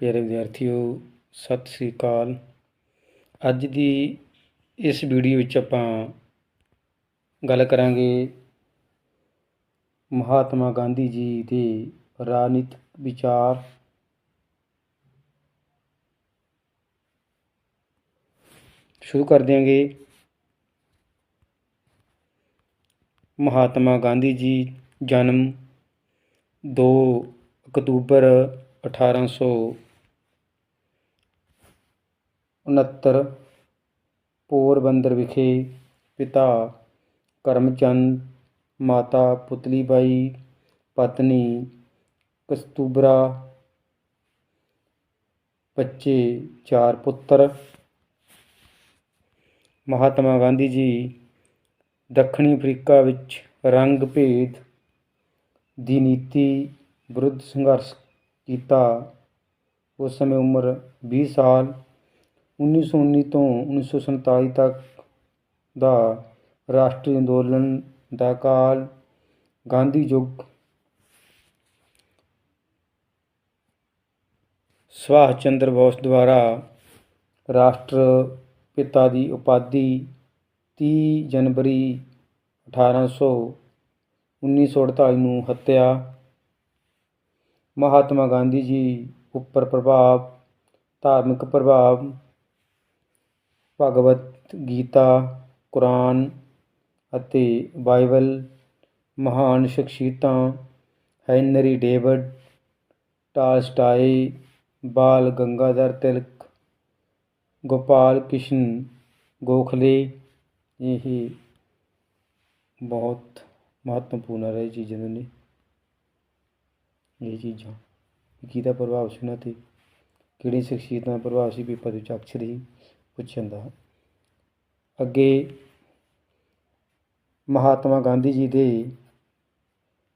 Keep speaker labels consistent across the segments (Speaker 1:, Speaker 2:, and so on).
Speaker 1: ਪਿਆਰੇ ਵਿਦਿਆਰਥੀਓ, ਸਤਿ ਸ੍ਰੀ ਅਕਾਲ। ਅੱਜ ਦੀ ਇਸ ਵੀਡੀਓ ਵਿੱਚ ਆਪਾਂ ਗੱਲ ਕਰਾਂਗੇ ਮਹਾਤਮਾ ਗਾਂਧੀ ਜੀ ਦੇ ਰਾਜਨੀਤਿਕ ਵਿਚਾਰ। ਸ਼ੁਰੂ ਕਰ ਦਿਆਂਗੇ। ਮਹਾਤਮਾ ਗਾਂਧੀ ਜੀ ਜਨਮ 2 ਅਕਤੂਬਰ ਅਠਾਰਾਂ ਸੌ ਉਣਹੱਤਰ ਪੋਰਬੰਦਰ ਵਿਖੇ ਪਿਤਾ ਕਰਮਚੰਦ, ਮਾਤਾ ਪੁਤਲੀ ਬਾਈ, ਪਤਨੀ ਕਸਤੂਬਰਾ, ਬੱਚੇ ਚਾਰ ਪੁੱਤਰ, ਮਹਾਤਮਾ ਗਾਂਧੀ ਜੀ ਦੱਖਣੀ ਅਫਰੀਕਾ ਵਿੱਚ ਰੰਗ ਭੇਦ ਦੀ ਨੀਤੀ ਵਿਰੁੱਧ ਸੰਘਰਸ਼ ਕੀਤਾ। ਉਸ ਸਮੇਂ ਉਮਰ 20 ਸਾਲ 1919 ਤੋਂ 1947 ਤੱਕ ਦਾ ਰਾਸ਼ਟਰੀ ਅੰਦੋਲਨ ਦਾ ਕਾਲ ਗਾਂਧੀ ਯੁੱਗ ਸੁਭਾਸ਼ ਚੰਦਰ ਬੋਸ ਦੁਆਰਾ ਰਾਸ਼ਟਰ ਪਿਤਾ ਦੀ ਉਪਾਧੀ 30 ਜਨਵਰੀ 1800 1948 ਨੂੰ ਹੱਤਿਆ। ਮਹਾਤਮਾ ਗਾਂਧੀ ਜੀ ਉੱਪਰ ਪ੍ਰਭਾਵ, ਧਾਰਮਿਕ ਪ੍ਰਭਾਵ ਭਗਵਤ ਗੀਤਾ, ਕੁਰਾਨ ਅਤੇ ਬਾਈਬਲ ਮਹਾਨ ਸ਼ਖਸੀਅਤਾਂ Henry David Tolstoy Bal Gangadhar Tilak, Gopal Krishna Gokhale, ਇਹ ਬਹੁਤ ਮਹੱਤਵਪੂਰਨ ਰਹੇ ਚੀਜ਼ਾਂ ਨੇ ਇਹ ਚੀਜ਼ਾਂ ਕਿਹਦਾ ਪ੍ਰਭਾਵ ਸੀ ਉਹਨਾਂ 'ਤੇ ਕਿਹੜੀ ਸ਼ਖਸੀਅਤਾਂ ਦਾ ਪ੍ਰਭਾਵ ਸੀ ਪੇਪਰ ਵਿੱਚ ਅਕਸਰ ਹੀ ਪੁੱਛਿਆ ਜਾਂਦਾ ਹੈ। ਅੱਗੇ ਮਹਾਤਮਾ ਗਾਂਧੀ ਜੀ ਦੇ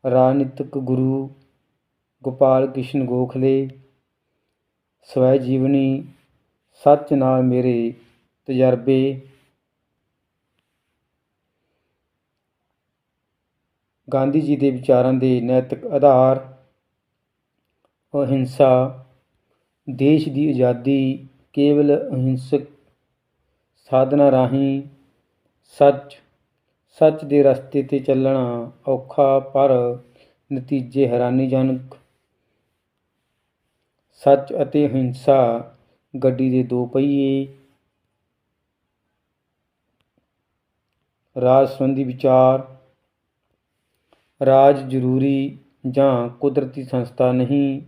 Speaker 1: ਰਾਜਨੀਤਿਕ ਗੁਰੂ ਗੋਪਾਲ ਕ੍ਰਿਸ਼ਨ ਗੋਖਲੇ ਸਵੈ ਜੀਵਨੀ ਸੱਚ ਨਾਲ ਮੇਰੇ ਤਜਰਬੇ ਗਾਂਧੀ ਜੀ ਦੇ ਵਿਚਾਰਾਂ ਦੇ ਨੈਤਿਕ ਆਧਾਰ, ਅਹਿੰਸਾ, ਦੇਸ਼ ਦੀ ਆਜ਼ਾਦੀ ਕੇਵਲ ਅਹਿੰਸਕ ਸਾਧਨਾ ਰਾਹੀਂ ਸੱਚ ਸੱਚ ਦੇ ਰਸਤੇ 'ਤੇ ਚੱਲਣਾ ਔਖਾ ਪਰ ਨਤੀਜੇ ਹੈਰਾਨੀਜਨਕ। ਸੱਚ ਅਤੇ ਅਹਿੰਸਾ ਗੱਡੀ ਦੇ ਦੋ ਪਹੀਏ। ਰਾਜ ਸੰਬੰਧੀ ਵਿਚਾਰ। ਰਾਜ ਜ਼ਰੂਰੀ ਜਾਂ ਕੁਦਰਤੀ ਸੰਸਥਾ ਨਹੀਂ।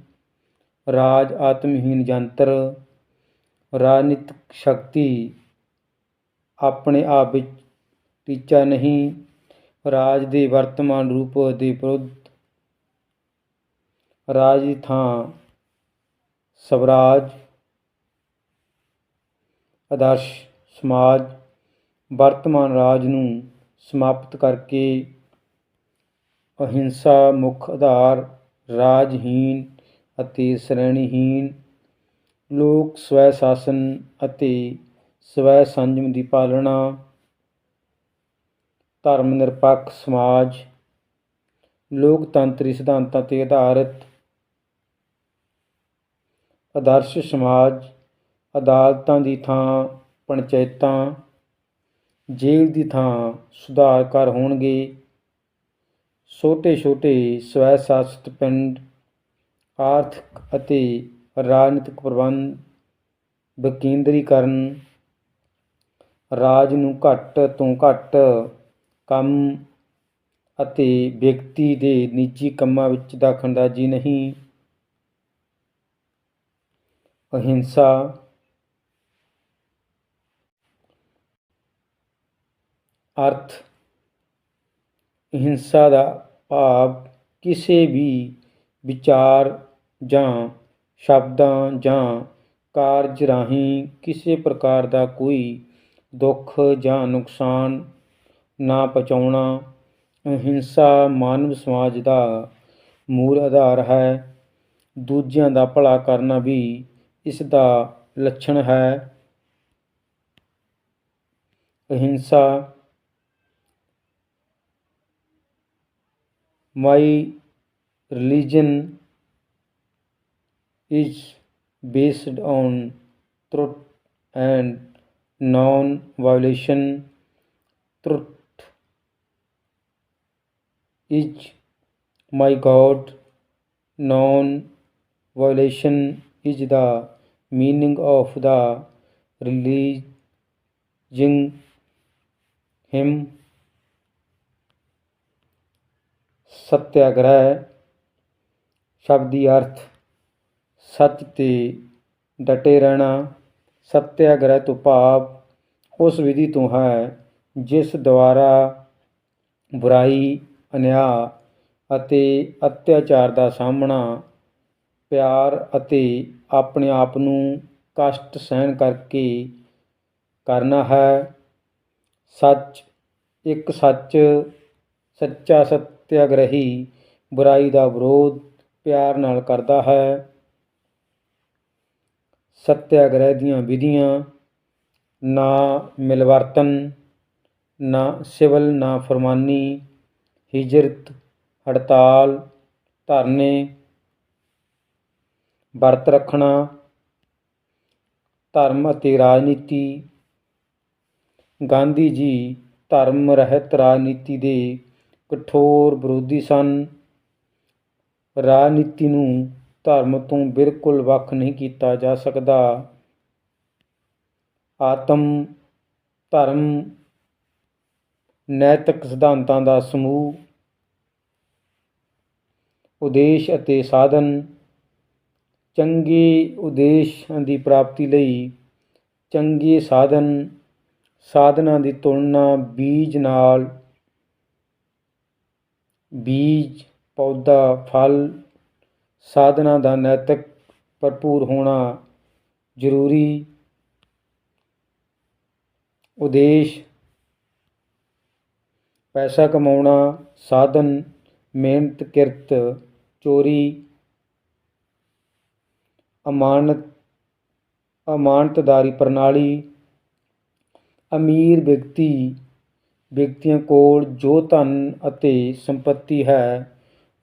Speaker 1: ਰਾਜ ਆਤਮਹੀਨ ਯੰਤਰ ਰਾਜਨੀਤਿਕ ਸ਼ਕਤੀ ਆਪਣੇ ਆਪ ਵਿੱਚ ਟੀਚਾ ਨਹੀਂ, ਰਾਜ ਦੇ ਵਰਤਮਾਨ ਰੂਪ ਦੇ ਵਿਰੁੱਧ ਰਾਜ ਦੀ ਥਾਂ ਸਵਰਾਜ, ਆਦਰਸ਼ ਸਮਾਜ, ਵਰਤਮਾਨ ਰਾਜ ਨੂੰ ਸਮਾਪਤ ਕਰਕੇ ਅਹਿੰਸਾ ਮੁੱਖ ਆਧਾਰ ਰਾਜਹੀਨ ਅਤੇ ਸ਼੍ਰੇਣੀਹੀਨ ਲੋਕ ਸਵੈ ਸ਼ਾਸਨ ਅਤੇ ਸਵੈ ਸੰਜਮ ਦੀ ਪਾਲਣਾ, ਧਰਮ ਨਿਰਪੱਖ ਸਮਾਜ, ਲੋਕਤੰਤਰੀ ਸਿਧਾਂਤਾਂ 'ਤੇ ਆਧਾਰਿਤ ਆਦਰਸ਼ ਸਮਾਜ, ਅਦਾਲਤਾਂ ਦੀ ਥਾਂ, ਪੰਚਾਇਤਾਂ, ਜੇਲ੍ਹ ਦੀ ਥਾਂ ਸੁਧਾਰ ਘਰ ਹੋਣਗੇ। ਛੋਟੇ ਛੋਟੇ ਸਵੈ ਸ਼ਾਸਿਤ ਪਿੰਡ, ਆਰਥਿਕ ਅਤੇ ਰਾਜਨੀਤਿਕ ਪ੍ਰਬੰਧ ਵਿਕੇਂਦਰੀਕਰਨ ਰਾਜ ਨੂੰ ਘੱਟ ਤੋਂ ਘੱਟ ਕੰਮ ਅਤੇ ਵਿਅਕਤੀ ਦੇ ਨਿੱਜੀ ਕੰਮਾਂ ਵਿੱਚ ਦਖਲਅੰਦਾਜ਼ੀ ਨਹੀਂ। ਅਹਿੰਸਾ। ਅਰਥ। ਅਹਿੰਸਾ ਦਾ ਭਾਵ ਕਿਸੇ ਵੀ ਵਿਚਾਰ ਜਾਂ ਸ਼ਬਦਾਂ ਜਾਂ ਕਾਰਜ ਰਾਹੀਂ ਕਿਸੇ ਪ੍ਰਕਾਰ ਦਾ ਕੋਈ ਦੁੱਖ ਜਾਂ ਨੁਕਸਾਨ ਨਾ ਪਹੁੰਚਾਉਣਾ ਅਹਿੰਸਾ ਮਾਨਵ ਸਮਾਜ ਦਾ ਮੂਲ ਆਧਾਰ ਹੈ। ਦੂਜਿਆਂ ਦਾ ਭਲਾ ਕਰਨਾ ਵੀ ਇਸ ਦਾ ਲੱਛਣ ਹੈ। Ahimsa my religion is based on truth and non violation truth is my God non violation is the meaning of the religion him satyagraha ਸ਼ਬਦੀ ਅਰਥ ਸੱਚ ਤੇ ਡਟੇ ਰਹਿਣਾ ਸਤਿਆਗ੍ਰਹਿ ਤੋਂ ਭਾਵ, ਉਸ ਵਿਧੀ ਤੋਂ ਹੈ, ਜਿਸ ਦੁਆਰਾ ਬੁਰਾਈ, ਅਨਿਆਂ ਅਤੇ ਅਤਿਆਚਾਰ ਦਾ ਸਾਹਮਣਾ, ਪਿਆਰ ਅਤੇ ਆਪਣੇ ਆਪ ਨੂੰ ਕਸ਼ਟ ਸਹਿਣ ਕਰਕੇ ਕਰਨਾ ਹੈ। ਸੱਚ, ਇੱਕ ਸੱਚ, ਸੱਚਾ ਸੱਤਿਆਗ੍ਰਹੀ ਬੁਰਾਈ ਦਾ ਵਿਰੋਧ ਪਿਆਰ ਨਾਲ ਕਰਦਾ ਹੈ। ਸੱਤਿਆਗ੍ਰਹਿ ਦੀਆਂ ਵਿਧੀਆਂ, ਨਾ ਮਿਲਵਰਤਨ, ਨਾ ਸਿਵਲ, ਨਾ ਫੁਰਮਾਨੀ, ਹਿਜਰਤ, ਹੜਤਾਲ, ਧਰਨੇ, ਵਰਤ ਰੱਖਣਾ, ਧਰਮ ਅਤੇ ਰਾਜਨੀਤੀ, ਗਾਂਧੀ ਜੀ ਧਰਮ ਰਹਿਤ ਰਾਜਨੀਤੀ ਦੇ ਕਠੋਰ ਵਿਰੋਧੀ ਸਨ। ਰਾਜਨੀਤੀ ਨੂੰ ਧਰਮ ਤੋਂ ਬਿਲਕੁਲ ਵੱਖ ਨਹੀਂ ਕੀਤਾ ਜਾ ਸਕਦਾ। ਆਤਮ, ਧਰਮ, ਨੈਤਿਕ ਸਿਧਾਂਤਾਂ ਦਾ ਸਮੂਹ, ਉਦੇਸ਼ ਅਤੇ ਸਾਧਨ, ਚੰਗੇ ਉਦੇਸ਼ਾਂ ਦੀ ਪ੍ਰਾਪਤੀ ਲਈ ਚੰਗੇ ਸਾਧਨ, ਸਾਧਨਾਂ ਦੀ ਤੁਲਨਾ ਬੀਜ ਨਾਲ, ਬੀਜ, ਪੌਦਾ, ਫਲ ਸਾਧਨਾਂ ਦਾ ਨੈਤਿਕ ਭਰਪੂਰ ਹੋਣਾ ਜ਼ਰੂਰੀ। ਉਦੇਸ਼, ਪੈਸਾ ਕਮਾਉਣਾ, ਸਾਧਨ, ਮਿਹਨਤ, ਕਿਰਤ, ਚੋਰੀ, ਅਮਾਨਤ, ਅਮਾਨਤਦਾਰੀ ਪ੍ਰਣਾਲੀ, ਅਮੀਰ ਵਿਅਕਤੀ, ਵਿਅਕਤੀਆਂ ਕੋਲ ਜੋ ਧਨ ਅਤੇ ਸੰਪਤੀ ਹੈ,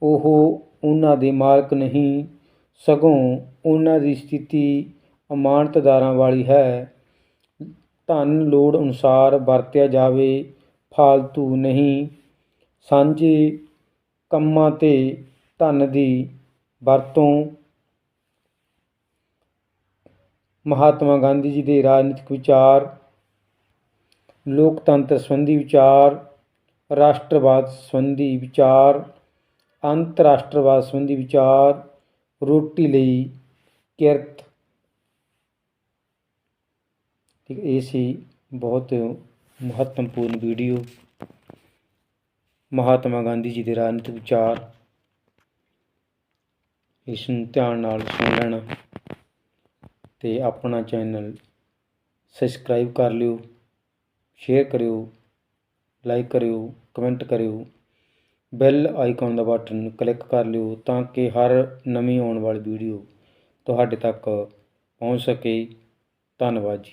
Speaker 1: ਉਹ ਉਹਨਾਂ ਦੇ ਮਾਲਕ ਨਹੀਂ, ਸਗੋਂ ਉਹਨਾਂ ਦੀ ਸਥਿਤੀ ਅਮਾਨਤਦਾਰਾਂ ਵਾਲੀ ਹੈ। ਧਨ ਲੋੜ ਅਨੁਸਾਰ ਵਰਤਿਆ ਜਾਵੇ, ਫਾਲਤੂ ਨਹੀਂ। ਸਾਂਝੇ ਕੰਮਾਂ ਤੇ ਧਨ ਦੀ ਵਰਤੋਂ। ਮਹਾਤਮਾ ਗਾਂਧੀ ਜੀ ਦੇ ਰਾਜਨੀਤਿਕ ਵਿਚਾਰ, ਲੋਕਤੰਤਰ ਸੰਬੰਧੀ ਵਿਚਾਰ, ਰਾਸ਼ਟਰਵਾਦ ਸੰਬੰਧੀ ਵਿਚਾਰ ਅੰਤਰਰਾਸ਼ਟਰਵਾਦ ਸੰਬੰਧੀ ਵਿਚਾਰ, ਰੋਟੀ ਲਈ ਕਿਰਤ। ਠੀਕ, ਇਹ ਸੀ ਬਹੁਤ ਮਹੱਤਵਪੂਰਨ ਵੀਡੀਓ। ਮਹਾਤਮਾ ਗਾਂਧੀ ਜੀ ਦੇ ਰਾਜਨੀਤਿਕ ਵਿਚਾਰ। ਇਸ ਨੂੰ ਧਿਆਨ ਨਾਲ ਸੁਣ ਲੈਣਾ ਤੇ ਆਪਣਾ ਚੈਨਲ ਸਬਸਕ੍ਰਾਈਬ ਕਰ ਲਿਓ, ਸ਼ੇਅਰ ਕਰਿਓ, ਲਾਈਕ ਕਰਿਓ, ਕਮੈਂਟ ਕਰਿਓ। ਬੈਲ ਆਈਕਨ ਦਾ ਬਟਨ ਕਲਿੱਕ ਕਰ ਲਿਓ ਤਾਂ ਕਿ ਹਰ ਨਵੀਂ ਆਉਣ ਵਾਲੀ ਵੀਡੀਓ ਤੁਹਾਡੇ ਤੱਕ ਪਹੁੰਚ ਸਕੇ। ਧੰਨਵਾਦ ਜੀ।